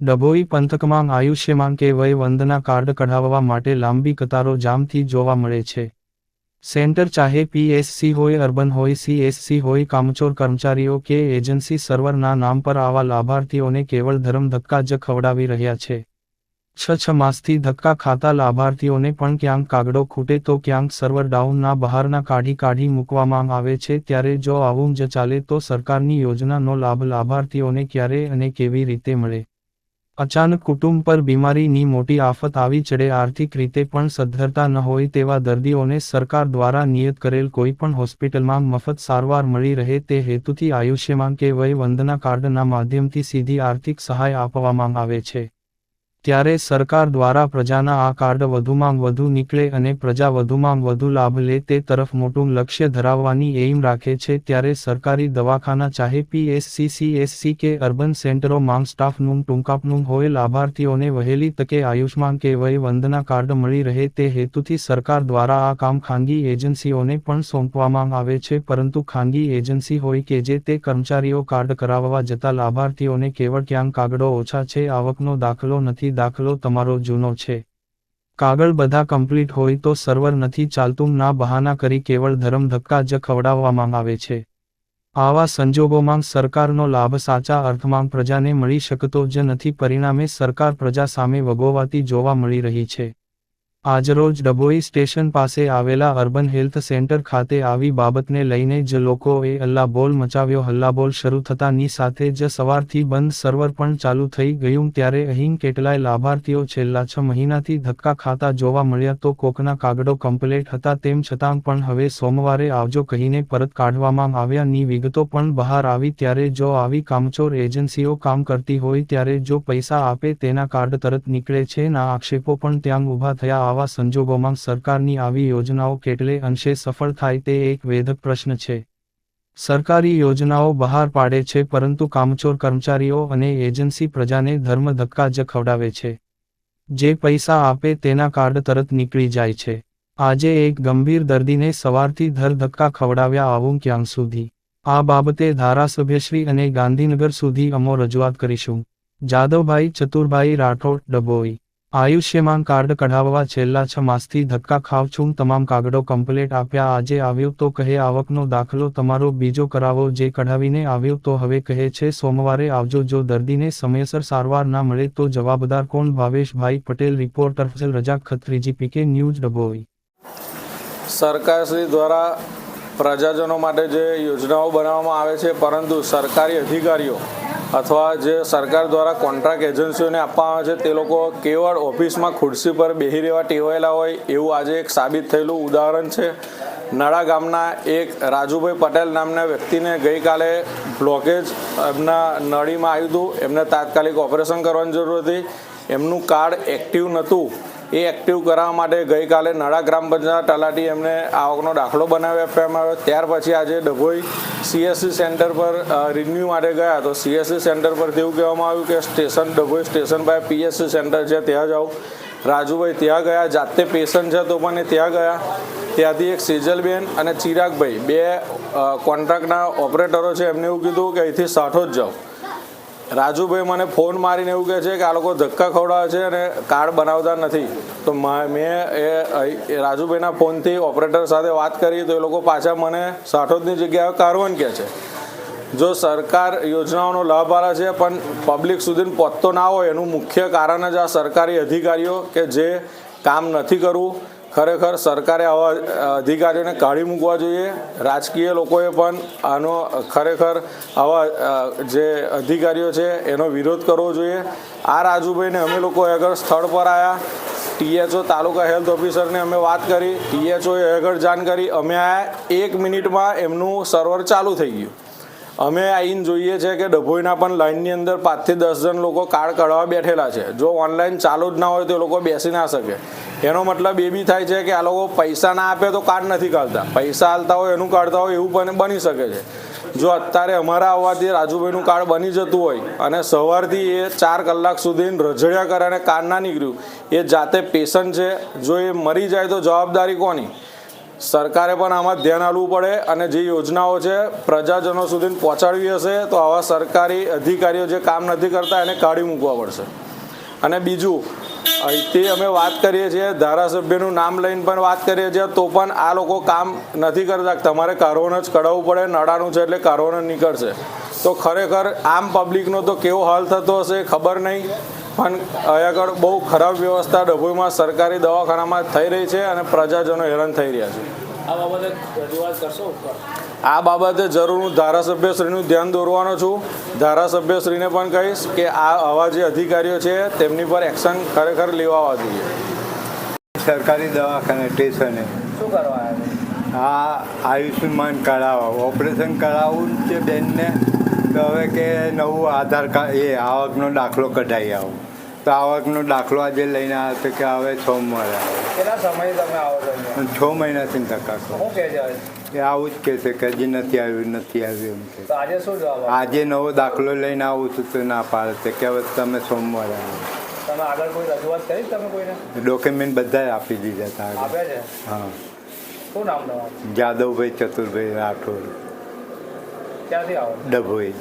ડભોઈ પંથકમાં આયુષ્યમાન કે વય વંદના કાર્ડ કઢાવવા માટે લાંબી કતારો જામથી જોવા મળે છે. સેન્ટર ચાહે પીએસસી હોય, અર્બન હોય સીએસસી હોય, કામચોર કર્મચારીઓ કે એજન્સી સર્વરના નામ પર આવા લાભાર્થીઓને કેવળ ધર્મ ધક્કા જ ખવડાવી રહ્યા છે. છ છ માસથી ધક્કા ખાતા લાભાર્થીઓને પણ ક્યાંક કાગડો ખૂટે તો ક્યાંક સર્વર ડાઉનના બહારના કાઢી કાઢી મૂકવામાં આવે છે, ત્યારે જો આવું જ ચાલે તો સરકારની યોજનાનો લાભ લાભાર્થીઓને ક્યારે અને કેવી રીતે મળે? અચાનક કુટુંબ પર બીમારીની મોટી આફત આવી ચડે, આર્થિક રીતે પણ સદ્ધરતા ન હોય તેવા દર્દીઓને સરકાર દ્વારા નિયત કરેલ કોઈ પણ હોસ્પિટલમાં મફત સારવાર મળી રહે તે હેતુથી આયુષ્યમાન કે વય વંદના કાર્ડના માધ્યમથી સીધી આર્થિક સહાય આપવામાં આવે છે. ત્યારે સરકાર દ્વારા પ્રજાના આ કાર્ડ વધુમાં વધુ નીકળે અને પ્રજા વધુમાં વધુ લાભ લે તે તરફ મોટું લક્ષ્ય ધરાવવાની એઇમ રાખે છે ત્યારે સરકારી દવાખાના ચાહે પીએસસી સીએસસી કે અર્બન સેન્ટરો માંગ સ્ટાફનું ટૂંકાપનું હોય લાભાર્થીઓને વહેલી તકે આયુષ્માન કે વય વંદના કાર્ડ મળી રહે તે હેતુથી સરકાર દ્વારા આ કામ ખાનગી એજન્સીઓને પણ સોંપવામાં આવે છે પરંતુ ખાનગી એજન્સી હોય કે જે તે કર્મચારીઓ કાર્ડ કરાવવા જતા લાભાર્થીઓને કેવળ ક્યાંક કાગળો ઓછા છે આવકનો દાખલો નથી દાખલો તમારો જૂનો છે. કાગળ બધા કમ્પ્લીટ હોય તો સર્વર નથી ચાલતું, ના બહાના કરી કેવળ ધરમ ધક્કા જ ખવડાવવામાં આવે છે. આવા સંજોગોમાં સરકારનો લાભ સાચા અર્થમાં પ્રજાને મળી શકતો જ નથી, પરિણામે સરકાર પ્રજા સામે વગોવાતી જોવા મળી રહી છે. આજરોજ ડભોઈ સ્ટેશન પાસે આવેલા અર્બન હેલ્થ સેન્ટર ખાતે આવી બાબતને લઈને જ લોકોએ હલ્લાબોલ મચાવ્યો. હલ્લાબોલ શરૂ થતાની સાથે જ સવારથી બંધ સર્વર પણ ચાલુ થઈ ગયું. ત્યારે અહીં કેટલાય લાભાર્થીઓ છેલ્લા છ મહિનાથી ધક્કા ખાતા જોવા મળ્યા તો કોકના કાગડો કમ્પ્લેટ હતા તેમ છતાં પણ હવે સોમવારે આવજો કહીને પરત કાઢવામાં આવ્યાની વિગતો પણ બહાર આવી. ત્યારે જો આવી કામચોર એજન્સીઓ કામ કરતી હોય ત્યારે જો પૈસા આપે તેના કાર્ડ તરત નીકળે છે. ના આક્ષેપો પણ ત્યાં ઊભા થયા. આવા સંજોગોમાં સરકારની આવી યોજનાઓ કેટલે અંશે સફળ થાય તે એક વેધક પ્રશ્ન છે. સરકારી યોજનાઓ બહાર પાડે છે પરંતુ કામચોર કર્મચારીઓ અને એજન્સી પ્રજાને ધર્મ ધક્કા જ છે. જે પૈસા આપે તેના કાર્ડ તરત નીકળી જાય છે. આજે એક ગંભીર દર્દીને સવારથી ધર ધક્કા ખવડાવ્યા આવું ક્યાં સુધી? આ બાબતે ધારાસભ્યશ્રી અને ગાંધીનગર સુધી અમો રજૂઆત કરીશું. જાદવભાઈ ચતુરભાઈ રાઠોડ ડભોઈ. આયુષ્યમાન કાર્ડ કઢાવવા છેલ્લા છ માસથી ધક્કા ખાવ છું. તમામ કાગળો કમ્પ્લેટ આપ્યા. આજે આવ્યો તો કહે, આવકનો દાખલો તમારો બીજો કરાવો. જે કઢાવીને આવ્યો તો હવે કહે છે, સોમવારે આવજો. જો દર્દીને સમયસર સારવાર ના મળે તો જવાબદાર કોણ? ભાવેશભાઈ પટેલ, રિપોર્ટર રજા ખત્રીજી પીકે ન્યૂઝ ડબોઈ સરકારશ્રી દ્વારા પ્રજાજનો માટે જે યોજનાઓ બનાવવામાં આવે છે, પરંતુ સરકારી અધિકારીઓ અથવા જે સરકાર દ્વારા કોન્ટ્રાક્ટ એજન્સીઓને આપવામાં આવે છે, તે લોકો કેવળ ઓફિસમાં ખુરશી પર બેસી રહેવા ટેવાયેલા હોય એવું આજે એક સાબિત થયેલું ઉદાહરણ છે. નડા ગામના એક રાજુભાઈ પટેલ નામના વ્યક્તિને ગઈકાલે બ્લોકેજ એમના નળીમાં આવ્યું હતું. એમને તાત્કાલિક ઓપરેશન કરવાની જરૂર હતી. એમનું કાર્ડ એક્ટિવ નહોતું. એ એક્ટિવ કરાવવા માટે ગઈકાલે નડા ગ્રામ પંચાયત તલાટી એમને આવકનો દાખલો બનાવી આપવામાં આવ્યો. ત્યાર પછી આજે ડભોઈ સીએસસી સેન્ટર પર રિન્યુ માટે ગયા. તો સીએસસી સેન્ટર પરથી એવું કહેવામાં આવ્યું કે સ્ટેશન, ડભોઈ સ્ટેશન પાસે પીએસસી સેન્ટર છે, ત્યાં જાઓ. રાજુભાઈ ત્યાં ગયા, જાતે પેશન્ટ છે તો પણ ત્યાં ગયા. ત્યાંથી એક સેજલબેન અને ચિરાગભાઈ, બે કોન્ટ્રાક્ટના ઓપરેટરો છે. એમને એવું કીધું કે અહીંથી સાઠો જ જાઓ. રાજુભાઈ મને ફોન મારીને એવું કહે છે કે આ લોકો ધક્કા ખવડાવે છે અને કાર્ડ બનાવતા નથી. તો મેં એ રાજુભાઈના ફોનથી ઓપરેટર સાથે વાત કરી તો એ લોકો પાછા મને સાઠોદની જગ્યાએ કારવન કહે છે. જો સરકાર યોજનાઓનો લાભ આલે છે પણ પબ્લિક સુધી પહોંચતો ના હોય એનું મુખ્ય કારણ જ આ સરકારી અધિકારીઓ કે જે કામ નથી કરવું ખરેખર સરકારે આવા અધિકારીઓને કાઢી મૂકવા જોઈએ. રાજકીય લોકોએ પણ આનો ખરેખર આવા જે અધિકારીઓ છે, એનો વિરોધ કરવો જોઈએ. આ રાજુભાઈને અમે લોકો આગળ સ્થળ પર આવ્યા ટીએચઓ તાલુકા હેલ્થ ઓફિસરને અમે વાત કરી. ટીએચઓએ આગળ જાણ કરી. અમે આ એક મિનિટમાં એમનું સર્વર ચાલુ થઈ ગયું. અમે આવીને જોઈએ છે કે ડભોઈના પણ લાઇનની અંદર પાંચથી દસ જણ લોકો કાર્ડ કાઢવા બેઠેલા છે. જો ઓનલાઈન ચાલુ જ ના હોય તો એ લોકો બેસી ના શકે. એનો મતલબ એ બી થાય છે કે આ લોકો પૈસા ના આપે તો કાર્ડ નથી કાઢતા. પૈસા હાલતા હોય એનું કાઢતા હોય એવું પણ બની શકે છે. જો અત્યારે અમારા આવવાથી રાજુભાઈનું કાર્ડ બની જતું હોય અને સવારથી એ ચાર કલાક સુધી રજડ્યા કરે અને કાર્ડ ના નીકળ્યું, એ જાતે પેશન્ટ છે. જો એ મરી જાય તો જવાબદારી કોની? સરકારે પણ આમાં ધ્યાન આપવું પડે અને જે યોજનાઓ છે પ્રજાજનો સુધી પહોંચાડવી હશે, તો આવા સરકારી અધિકારીઓ જે કામ નથી કરતા એને કાઢી મૂકવા પડશે. અને બીજું અહીંથી અમે વાત કરીએ છીએ, ધારાસભ્યનું નામ લઈને પણ વાત કરીએ છીએ, તો પણ આ લોકો કામ નથી કરતા. તમારે કારોને જ કઢાવવું પડે નડાનું છે એટલે કારોને નીકળશે. તો ખરેખર આમ પબ્લિકનો તો કેવો હાલ થતો હશે ખબર નહીં, પણ આગળ બહુ ખરાબ વ્યવસ્થા ડભોઈમાં સરકારી દવાખાનામાં થઈ રહી છે અને પ્રજાજનો હેરાન થઈ રહ્યા છે. આ બાબતે રજૂઆત કરશો આ બાબતે જરૂર હું ધારાસભ્યશ્રીનું ધ્યાન દોરવાનો છું. ધારાસભ્યશ્રીને પણ કહીશ કે આ આવા જે અધિકારીઓ છે તેમની પર એક્શન ખરેખર લેવા જોઈએ. સરકારી દવાખાને સ્ટેશને. શું કરવા? આ આયુષ્યમાન કરાવવા ઓપરેશન કરાવવું છે બેનને. તો હવે કે નવું આધાર કાર્ડ એ આવકનો દાખલો કઢાવી આવો. તો આવકનો દાખલો આજે લઈને આવ્યો હતો કે હવે સોમવારે મળે કેટલા સમય તમે આવો છો છ મહિનાથી ધક્કા શું કહે છે એ આવું જ કહે છે કે હજી નથી આવ્યું નથી આવ્યું એમ કે આજે શું જવાબ આજે નવો દાખલો લઈને આવું છું તો ના પાડે છે કે હવે તમે સોમવારે આવો. ડોક્યુમેન્ટ બધા આપી દીધા હતા આગળ. હા. શું નામ જાદવભાઈ ચતુરભાઈ રાઠોડ. ક્યાંથી આવો? ડભોઈ.